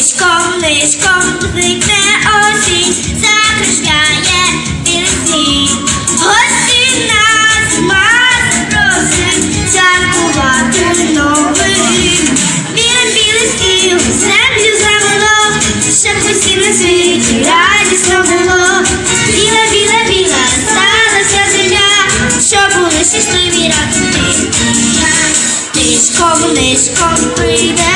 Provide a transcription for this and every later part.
Нишком, лишком звикне осінь, закришляє білий Гості нас мати просять святкувати новий. Білим білий стіл, землю завело, щоб усі на світі радісно було. Біла, біла, біла, сталася земля, що були щасливі ради. Нишком, лишком прийде.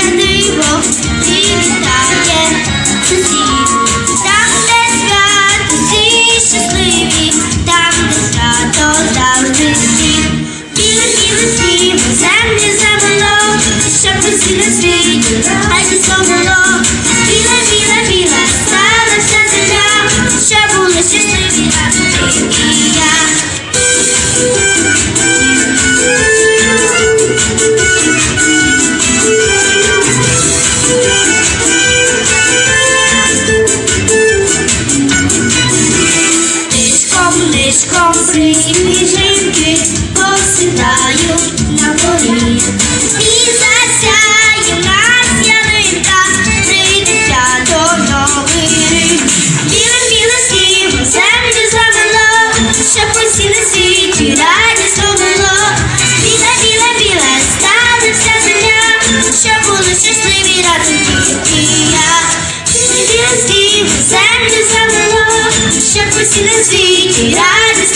біле світі, хай зі свого біле, що було щасливо. Пишком сніжинки посідають на горі. І засяє нас ялинка, прийдеться до новий рік. Біле, біле землю завело, щоб на світі радісно було. Біла, біла, біла, стала вся земля, щоб були щасливі разом і я. Біле, біле сніг землю щоб усі на світі радісно